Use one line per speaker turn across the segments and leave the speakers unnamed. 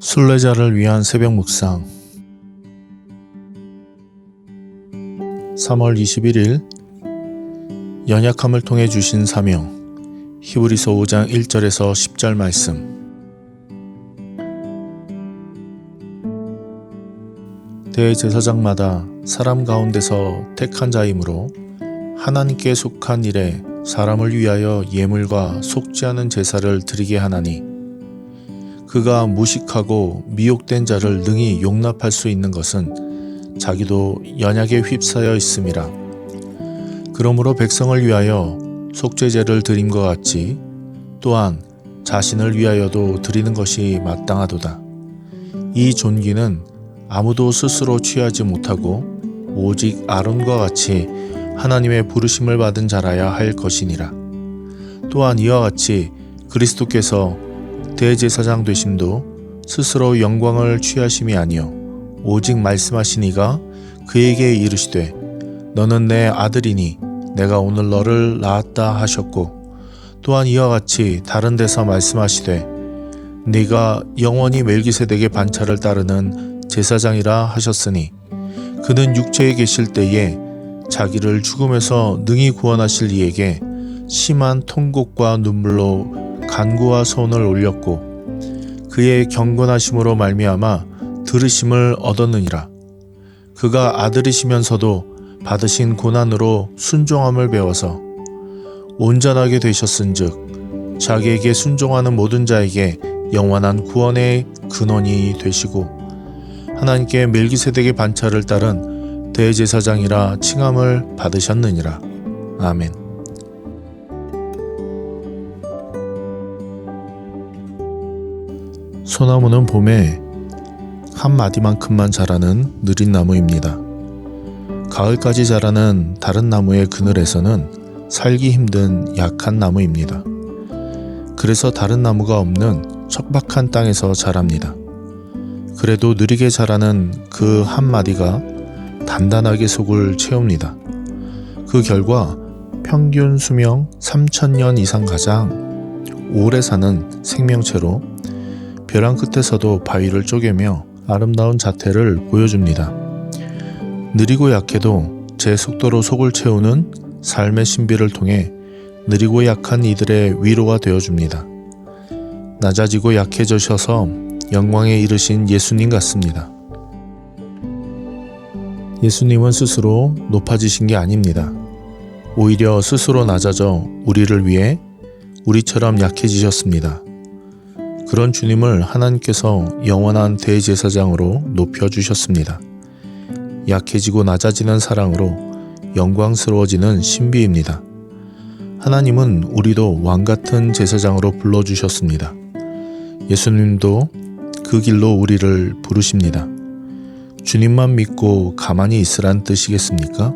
순례자를 위한 새벽 묵상. 3월 21일 연약함을 통해 주신 사명 히브리서 5장 1절에서 10절 말씀. 대제사장마다 사람 가운데서 택한 자이므로 하나님께 속한 일에 사람을 위하여 예물과 않은 제사를 드리게 하나니 그가 무식하고 미혹된 자를 능히 용납할 수 있는 것은 자기도 연약에 휩싸여 있음이라. 그러므로 백성을 위하여 속죄제를 드림과 같이 또한 자신을 위하여도 드리는 것이 마땅하도다. 이 존귀는 아무도 스스로 취하지 못하고 오직 아론과 같이 하나님의 부르심을 받은 자라야 할 것이니라. 또한 이와 같이 그리스도께서 대제사장 되심도 스스로 영광을 취하심이 아니요. 오직 말씀하시니가 그에게 이르시되 너는 내 아들이니 내가 오늘 너를 낳았다 하셨고 또한 이와 같이 다른 데서 말씀하시되 네가 영원히 멜기세덱의 반차를 따르는 제사장이라 하셨으니 그는 육체에 계실 때에 자기를 죽음에서 능히 구원하실 이에게 심한 통곡과 눈물로 간구와 소원을 올렸고 그의 경건하심으로 말미암아 들으심을 얻었느니라. 그가 아들이시면서도 받으신 고난으로 순종함을 배워서 온전하게 되셨은즉 자기에게 순종하는 모든 자에게 영원한 구원의 근원이 되시고 하나님께 멜기세덱의 반차를 따른 대제사장이라 칭함을 받으셨느니라. 아멘. 소나무는 봄에 한 마디만큼만 자라는 느린 나무입니다. 가을까지 자라는 다른 나무의 그늘에서는 살기 힘든 약한 나무입니다. 그래서 다른 나무가 없는 척박한 땅에서 자랍니다. 그래도 느리게 자라는 그 한 마디가 단단하게 속을 채웁니다. 그 결과 평균 수명 3천년 이상 가장 오래 사는 생명체로 벼랑 끝에서도 바위를 쪼개며 아름다운 자태를 보여줍니다. 느리고 약해도 제 속도로 속을 채우는 삶의 신비를 통해 느리고 약한 이들의 위로가 되어줍니다. 낮아지고 약해지셔서 영광에 이르신 예수님 같습니다. 예수님은 스스로 높아지신 게 아닙니다. 오히려 스스로 낮아져 우리를 위해 우리처럼 약해지셨습니다. 그런 주님을 하나님께서 영원한 대제사장으로 높여주셨습니다. 약해지고 낮아지는 사랑으로 영광스러워지는 신비입니다. 하나님은 우리도 왕 같은 제사장으로 불러주셨습니다. 예수님도 그 길로 우리를 부르십니다. 주님만 믿고 가만히 있으란 뜻이겠습니까?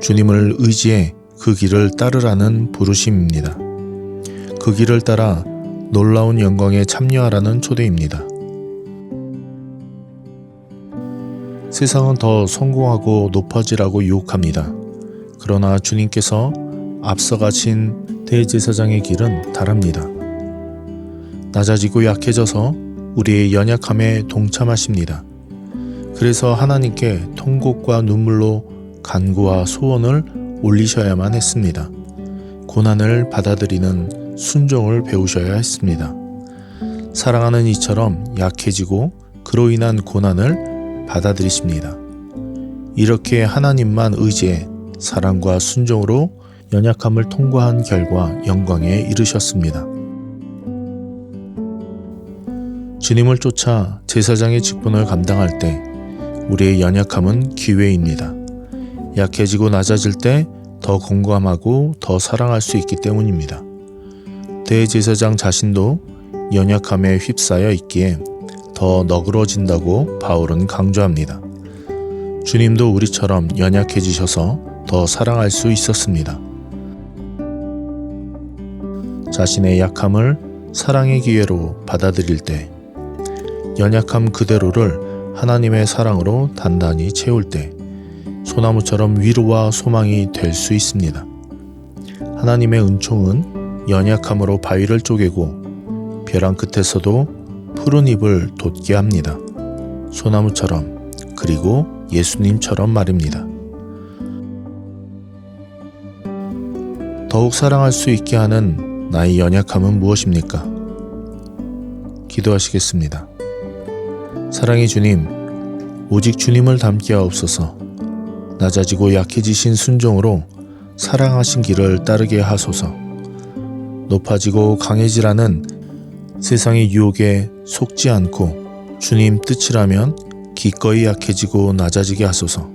주님을 의지해 그 길을 따르라는 부르심입니다. 그 길을 따라 놀라운 영광에 참여하라는 초대입니다. 세상은 더 성공하고 높아지라고 유혹합니다. 그러나 주님께서 앞서가신 대제사장의 길은 다릅니다. 낮아지고 약해져서 우리의 연약함에 동참하십니다. 그래서 하나님께 통곡과 눈물로 간구와 소원을 올리셔야만 했습니다. 고난을 받아들이는 순종을 배우셔야 했습니다. 사랑하는 이처럼 약해지고 그로 인한 고난을 받아들이십니다. 이렇게 하나님만 의지해 사랑과 순종으로 연약함을 통과한 결과 영광에 이르셨습니다. 주님을 쫓아 제사장의 직분을 감당할 때 우리의 연약함은 기회입니다. 약해지고 낮아질 때 더 공감하고 더 사랑할 수 있기 때문입니다. 대제사장 자신도 연약함에 휩싸여 있기에 더 너그러진다고 바울은 강조합니다. 주님도 우리처럼 연약해지셔서 더 사랑할 수 있었습니다. 자신의 약함을 사랑의 기회로 받아들일 때, 연약함 그대로를 하나님의 사랑으로 단단히 채울 때, 소나무처럼 위로와 소망이 될 수 있습니다. 하나님의 은총은 연약함으로 바위를 쪼개고 벼랑 끝에서도 푸른 잎을 돋게 합니다. 소나무처럼 그리고 예수님처럼 말입니다. 더욱 사랑할 수 있게 하는 나의 연약함은 무엇입니까? 기도하시겠습니다. 사랑의 주님, 오직 주님을 닮게 하옵소서. 낮아지고 약해지신 순종으로 사랑하신 길을 따르게 하소서. 높아지고 강해지라는 세상의 유혹에 속지 않고 주님 뜻이라면 기꺼이 약해지고 낮아지게 하소서.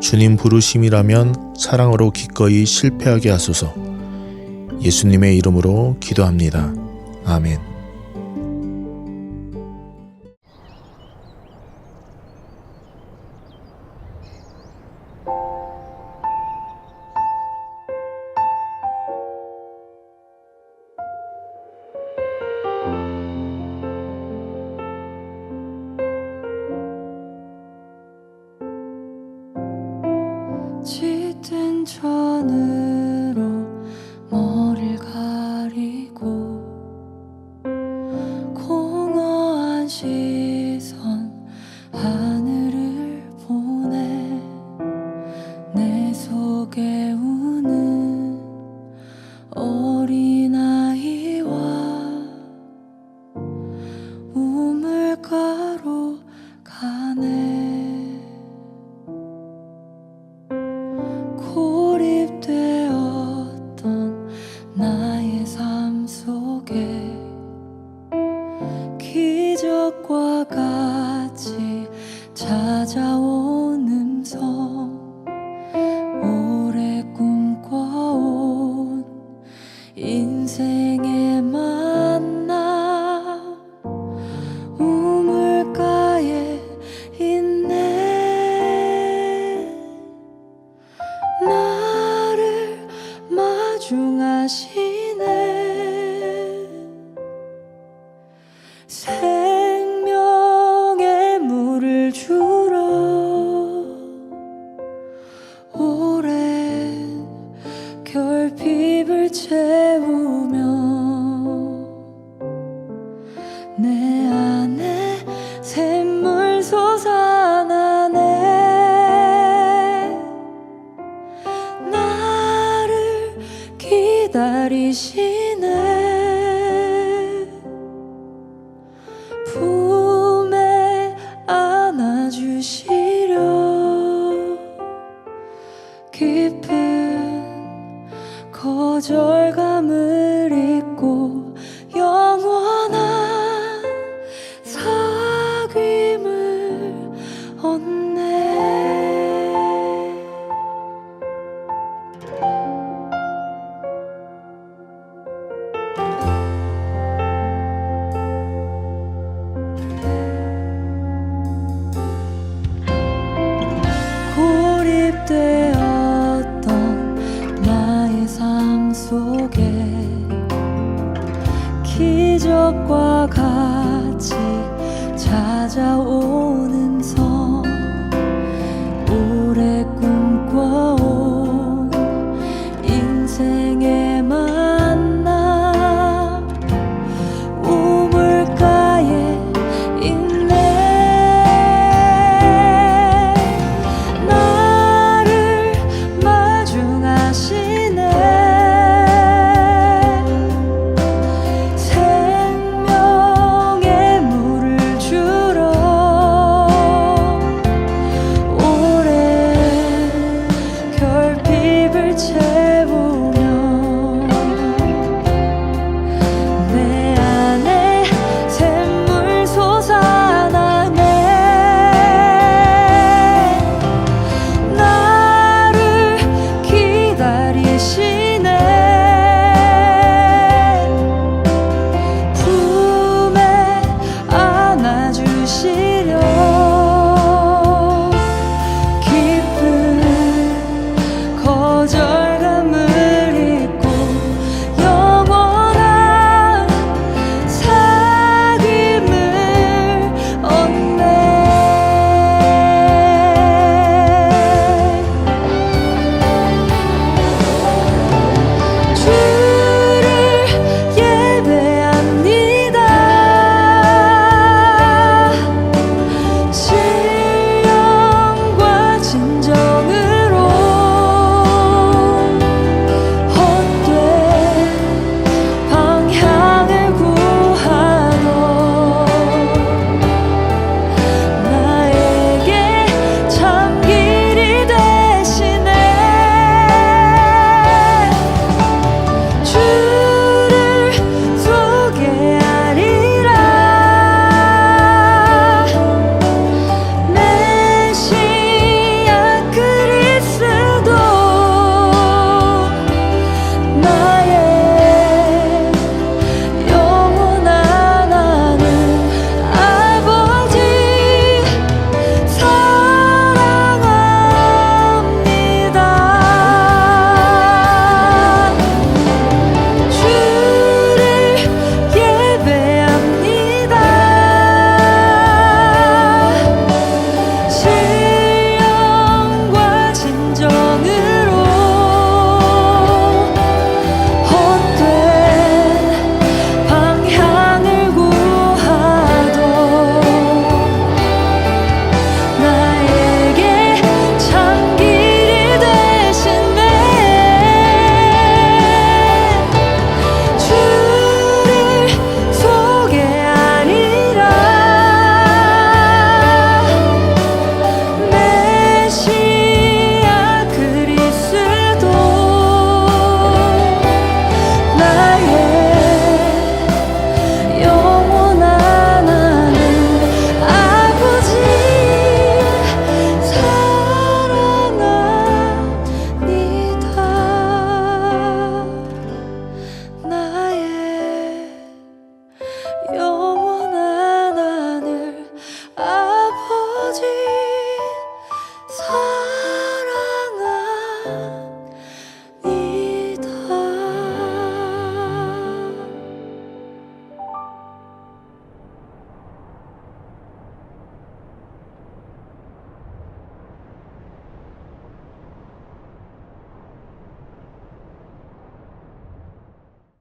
주님 부르심이라면 사랑으로 기꺼이 실패하게 하소서. 예수님의 이름으로 기도합니다. 아멘.
결